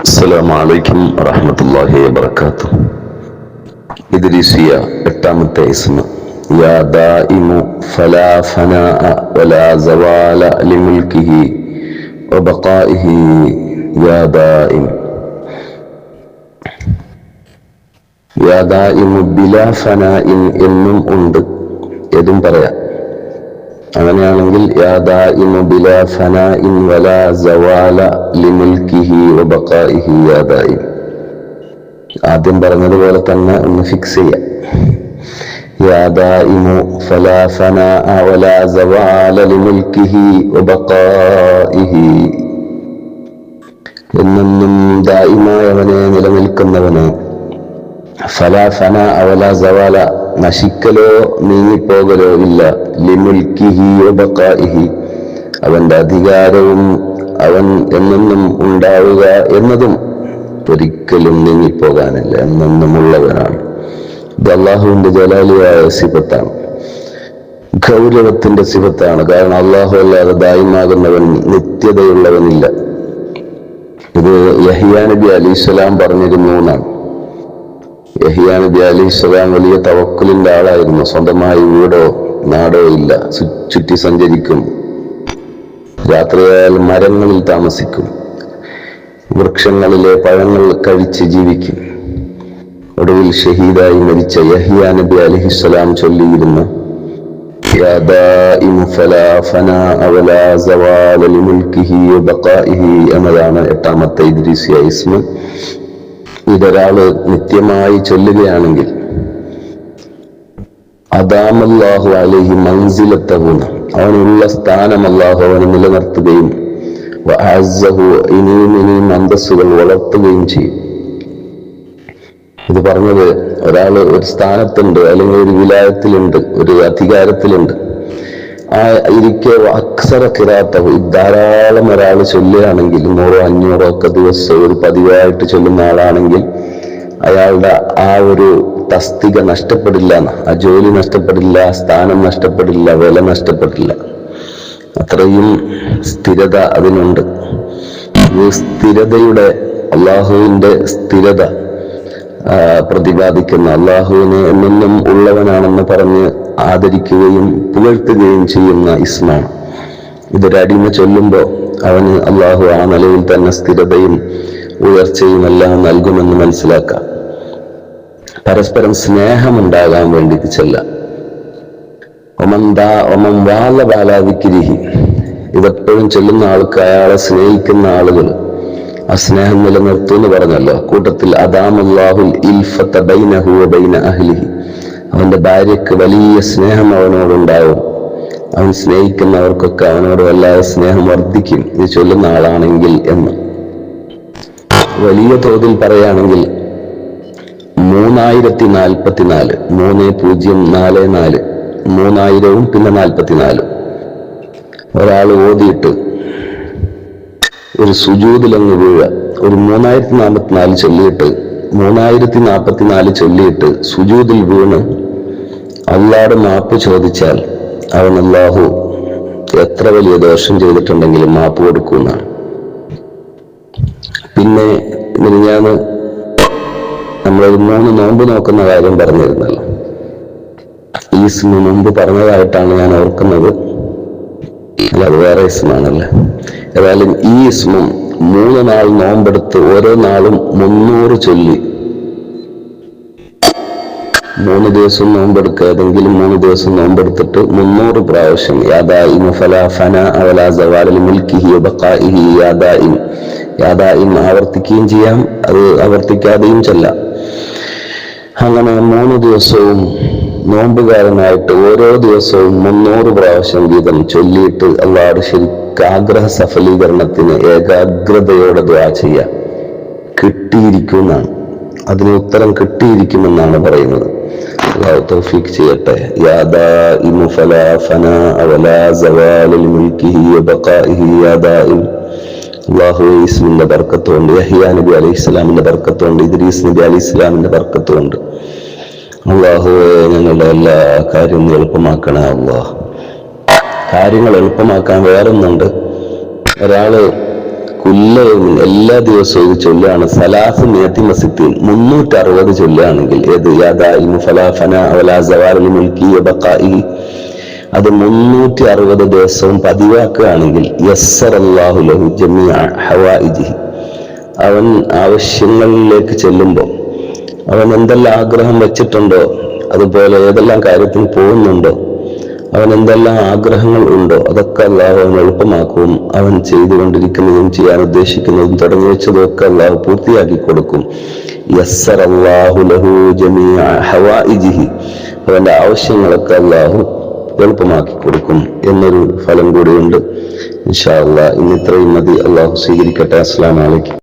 السلام عليكم ورحمة الله وبركاته إدريسية എട്ടാമത്തെ اسم يا دائم فلا فناء ولا زوال لملكه وبقائه يا دائم يا دائم بلا فناء എന്നും ഉണ്ട് ഏതും പറയാം അങ്ങനെയാണെങ്കിൽ യാ ദായിമു ബിലാ ഫനാഇൻ വലാ സവാല ലിമുൽക്കിഹി വബഖാഇഹി യാ ദായിം ആദ്യം പറഞ്ഞതുപോലെ തന്നെ ഒന്ന് ഫിക്സ് ചെയ്യാം. യാ ദായിമു ഫലാ ഫനാഅ വലാ സവാല ലിമുൽക്കിഹി വബഖാഇഹി. എന്നെന്നും ദായിമായവനെ നിലനിൽക്കുന്നവന് ഫലാ ഫന അവല സവാല നശിക്കലോ നീങ്ങിപ്പോകലോ ഇല്ല. ലിമുൽക്കിഹി വബഖാഇഹി അവന്റെ അധികാരവും അവൻ എന്നെന്നും ഉണ്ടാവുക എന്നതും ഒരിക്കലും നീങ്ങിപ്പോകാനില്ല. എന്നെന്നും ഉള്ളവനാണ്. ഇത് അള്ളാഹുവിന്റെ ജലാലിയായ സിബത്താണ് ഗൗരവത്തിന്റെ സിബത്താണ് കാരണം അള്ളാഹു അല്ലാതെ ദായിമാകുന്നവൻ നിത്യതയുള്ളവനില്ല. ഇത് യഹിയാ നബി അലി സ്വലാം പറഞ്ഞിരുന്നു എന്നാണ്. യഹിയ നബി അലൈഹി ഇസ്ലാം വലിയ തവക്കുലിന്റെ ആളായിരുന്നു. സ്വന്തമായി വീടോ നാടോ ഇല്ല. ചുറ്റി സഞ്ചരിക്കും. രാത്രിയായാൽ മരങ്ങളിൽ താമസിക്കും. വൃക്ഷങ്ങളിലെ പഴങ്ങൾ കഴിച്ച് ജീവിക്കും. ഒടുവിൽ ഷഹീദായി മരിച്ച യഹിയ നബി അലഹിസ്സലാം ചൊല്ലിയിരുന്ന എന്നതാണ് എട്ടാമത്തെ ഇദ്രീസിയ ഇസ്മ. ഇതൊരാൾ നിത്യമായി ചൊല്ലുകയാണെങ്കിൽ അദാമല്ലാഹു അലഹി മൻസിലത്തെ ഗുണം അവനുള്ള സ്ഥാനം അല്ലാഹു അവന് നിലനിർത്തുകയും ഇനിയും ഇനിയും അന്തസ്സുകൾ വളർത്തുകയും ചെയ്യും. ഇത് പറഞ്ഞത് ഒരാൾ ഒരു സ്ഥാനത്തുണ്ട് അല്ലെങ്കിൽ ഒരു വിലായത്തിലുണ്ട് ഒരു അധികാരത്തിലുണ്ട്. ഇരിക്കെ അക്സറ കിറാത്തഹു. ധാരാളം ഒരാൾ ചൊല്ലുകയാണെങ്കിൽ നൂറോ അഞ്ഞൂറോ ഒക്കെ ദിവസം ഒരു പതിവായിട്ട് ചൊല്ലുന്ന ആളാണെങ്കിൽ അയാളുടെ ആ ഒരു തസ്തിക നഷ്ടപ്പെടില്ല. ആ ജോലി നഷ്ടപ്പെടില്ല സ്ഥാനം നഷ്ടപ്പെടില്ല വില നഷ്ടപ്പെടില്ല. അത്രയും സ്ഥിരത അതിനുണ്ട്. സ്ഥിരതയുടെ അള്ളാഹുവിന്റെ സ്ഥിരത പ്രതിപാദിക്കുന്ന അള്ളാഹുവിനെ എന്നെന്നും ഉള്ളവനാണെന്ന് പറഞ്ഞ് ആദരിക്കുകയും പുകഴ്ത്തുകയും ചെയ്യുന്ന ഇസ്മാണ്. ഇതൊരടിമ ചൊല്ലുമ്പോൾ അവന് അള്ളാഹു ആ നിലയിൽ തന്നെ സ്ഥിരതയും ഉയർച്ചയും എല്ലാം നൽകുമെന്ന് മനസ്സിലാക്കാം. പരസ്പരം സ്നേഹമുണ്ടാകാൻ വേണ്ടി ചെല്ലാം. ഒമം ദാ ഒമം വാല ബാലാവിക്കിരിഹി ഇതെപ്പോഴും ചൊല്ലുന്ന ആൾക്ക് അയാളെ സ്നേഹിക്കുന്ന ആളുകൾ ആ സ്നേഹം നിലനിർത്തും എന്ന് പറഞ്ഞല്ലോ. കൂട്ടത്തിൽ അവന്റെ ഭാര്യക്ക് വലിയ സ്നേഹം അവനോടുണ്ടാവും. അവൻ സ്നേഹിക്കുന്നവർക്കൊക്കെ അവനോട് വല്ലാതെ സ്നേഹം വർദ്ധിക്കും. ഇത് ചൊല്ലുന്ന ആളാണെങ്കിൽ എന്ന്. വലിയ തോതിൽ പറയുകയാണെങ്കിൽ മൂന്നായിരത്തി നാൽപ്പത്തിനാല് മൂന്ന് പൂജ്യം നാല് നാല് മൂന്നായിരവും പിന്നെ നാൽപ്പത്തിനാലും ഒരാൾ ഓതിയിട്ട് ഒരു സുജൂതിലങ്ങ് വീഴുക. ഒരു മൂന്നായിരത്തി നാൽപ്പത്തിനാല് ചൊല്ലിയിട്ട് മൂന്നായിരത്തി നാൽപ്പത്തിനാല് ചൊല്ലിയിട്ട് സുജൂതിൽ വീണ് അള്ളാടെ മാപ്പ് ചോദിച്ചാൽ അവൻ അല്ലാഹു എത്ര വലിയ ദോഷം ചെയ്തിട്ടുണ്ടെങ്കിലും മാപ്പ് കൊടുക്കുമെന്നാണ് പിന്നെ ഞാൻ നമ്മളൊരു മൂന്ന് നോമ്പ് നോക്കുന്ന കാര്യം പറഞ്ഞിരുന്നല്ലോ. ഈ സിനിമ മുമ്പ് പറഞ്ഞതായിട്ടാണ് ഞാൻ ഓർക്കുന്നത്. അല്ല അത് വേറെ ഇസ്മാണല്ലേ ഏതായാലും ഈ ഇസ്മും മൂന്ന് നാൾ നോമ്പെടുത്ത് ഓരോ നാളും മുന്നൂറ് ചൊല്ലി. മൂന്ന് ദിവസം നോമ്പെടുക്കുക. ഏതെങ്കിലും മൂന്ന് ദിവസം നോമ്പെടുത്തിട്ട് മുന്നൂറ് പ്രാവശ്യം. യാദാ ഇൻ ഫല ഫന അവല സവാലിൽ മിൽക്കിഹി ഇൻ യാദാ ഇൻ ആവർത്തിക്കുകയും ചെയ്യാം. അത് ആവർത്തിക്കാതെയും ചെല്ലാം. അങ്ങനെ മൂന്ന് ദിവസവും നോമ്പുകാരനായിട്ട് ഓരോ ദിവസവും മുന്നൂറ് പ്രാവശ്യം വീതം ചൊല്ലിയിട്ട് അള്ളാഹ് ശരിക്കാഗ്രഹ സഫലീകരണത്തിന് ഏകാഗ്രതയോടെ ദ്വാ ചെയ്യാം കിട്ടിയിരിക്കുമെന്നാണ്. അതിന് ഉത്തരം കിട്ടിയിരിക്കുമെന്നാണ് പറയുന്നത്. ചെയ്യട്ടെ. യാ ദാഇമു ഫലാ ഫനാ വലാ സവാലിൽ മുൽക്കിഹി വബഖാഇഹി യാ ദാഇം. അള്ളാഹു ഇസ്മിന്റെ ബർക്കത്തുണ്ട്. യഹിയ നബി ഇസ്ലാമിന്റെ ബർക്കത്തുണ്ട്. ഇദ്രീസ് നബി അലൈഹി ഇസ്ലാമിന്റെ ബർക്കത്തുണ്ട്. അള്ളാഹു ഞങ്ങളുടെ എല്ലാ കാര്യവും എളുപ്പമാക്കണേ അള്ളാഹ് കാര്യങ്ങൾ എളുപ്പമാക്കാൻ വേറൊന്നുണ്ട്. ഒരാൾ കുല്ല എല്ലാ ദിവസവും ചൊല്ലാണ് സലാസ് മേത്തി മസിത്തീൻ മുന്നൂറ്റി അറുപത് ചൊല്ലുകയാണെങ്കിൽ ഏത് അത് മുന്നൂറ്റി അറുപത് ദിവസവും പതിവാക്കുകയാണെങ്കിൽ യസ്സർ അള്ളാഹു ലഹു ജമിയ അവൻ ആവശ്യങ്ങളിലേക്ക് ചെല്ലുമ്പോൾ അവൻ എന്തെല്ലാം ആഗ്രഹം വെച്ചിട്ടുണ്ടോ അതുപോലെ ഏതെല്ലാം കാര്യത്തിന് പോകുന്നുണ്ടോ അവൻ എന്തെല്ലാം ആഗ്രഹങ്ങൾ ഉണ്ടോ അതൊക്കെ അള്ളാഹു അവൻ എളുപ്പമാക്കും. അവൻ ചെയ്തുകൊണ്ടിരിക്കുന്നതും ചെയ്യാൻ ഉദ്ദേശിക്കുന്നതും തുടങ്ങി വെച്ചതൊക്കെ അള്ളാഹു പൂർത്തിയാക്കി കൊടുക്കും. അവന്റെ ആവശ്യങ്ങളൊക്കെ അല്ലാഹു എളുപ്പമാക്കി കൊടുക്കും എന്നൊരു ഫലം കൂടിയുണ്ട്. ഇൻഷാ അള്ളാഹ് ഇന്ന് ഇത്രയും മതി. അള്ളാഹു സ്വീകരിക്കട്ടെ. അസ്സലാമു അലൈക്കും.